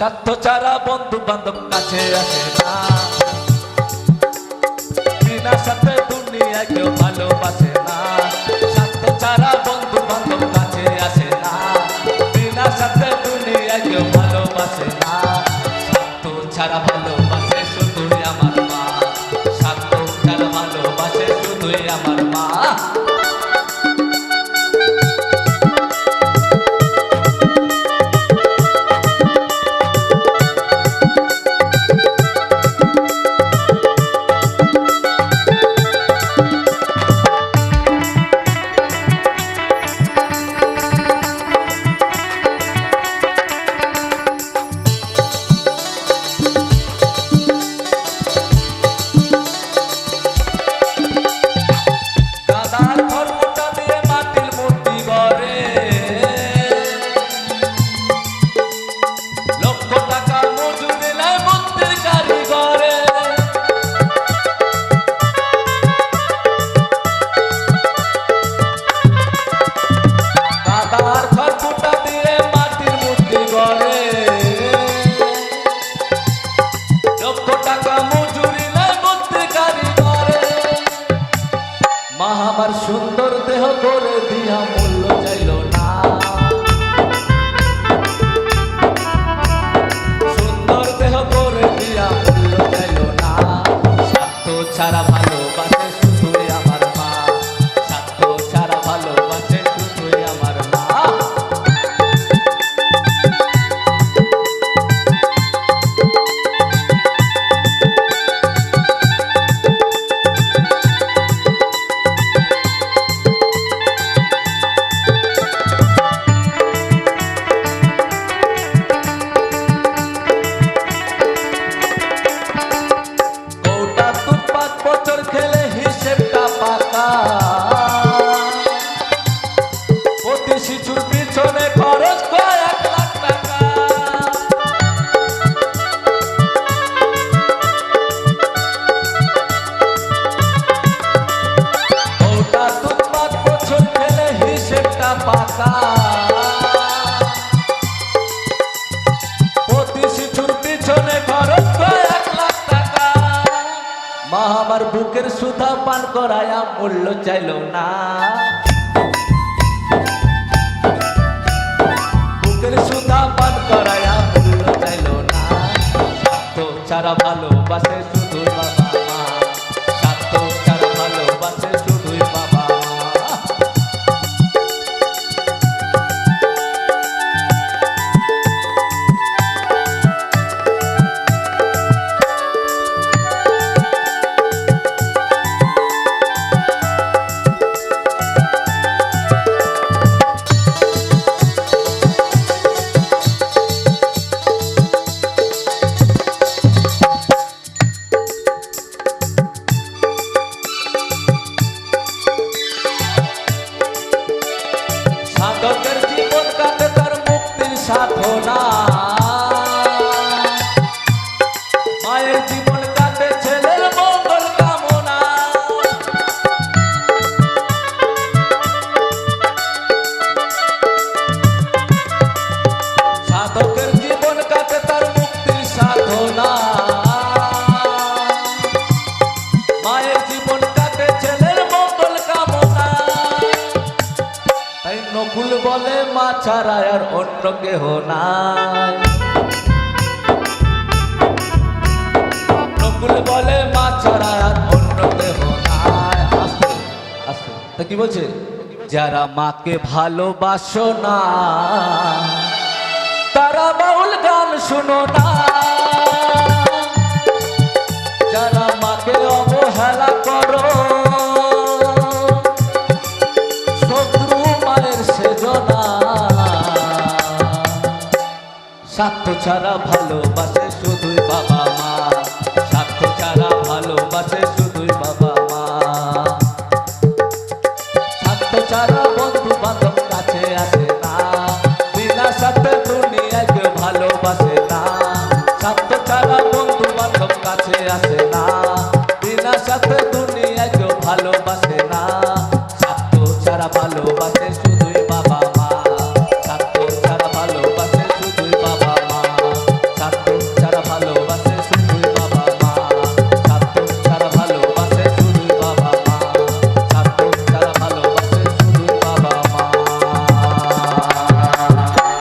স্বার্থ ছাড়া বন্ধু বান্ধব কাছে আসে না। বিনা সাথে দুনিয়া কেউ ভালোবাসে না। স্বার্থ ছাড়া বন্ধু বান্ধব কাছে আসে না। বিনা সাথে দুনিয়া কেউ ভালোবাসে না। স্বার্থ ছাড়া ভালোবাসে ভালোবাসে খেলে হিসেবটা পাকা। প্রতি শিশুর পিছনে খরচ কয়েক লাখ টাকা। কৌটা দু বছর খেলে হিসেবটা পাকা। আমার সুতা পান করায়া মূল্য চাইল না। বুকের সুতা পান করায়া মূল্য চাইল না। তো ছাড়া ভালোবাসে সাধকের জীবন কাটে তার মুক্তির সাধনা? নকুল বলে, মা ছাড়া আর অন্য কেহ নাই। নকুল বলে, মা ছাড়া আর অন্য কেহ নাই। আস্তে আস্তে। তা কি বলছে? যারা মাকে ভালোবাসো না, তারা বাউল গান শুনো না। স্বার্থ ছাড়া ভালোবাসে শুধু বাবা মা। স্বার্থ ছাড়া ভালোবাসে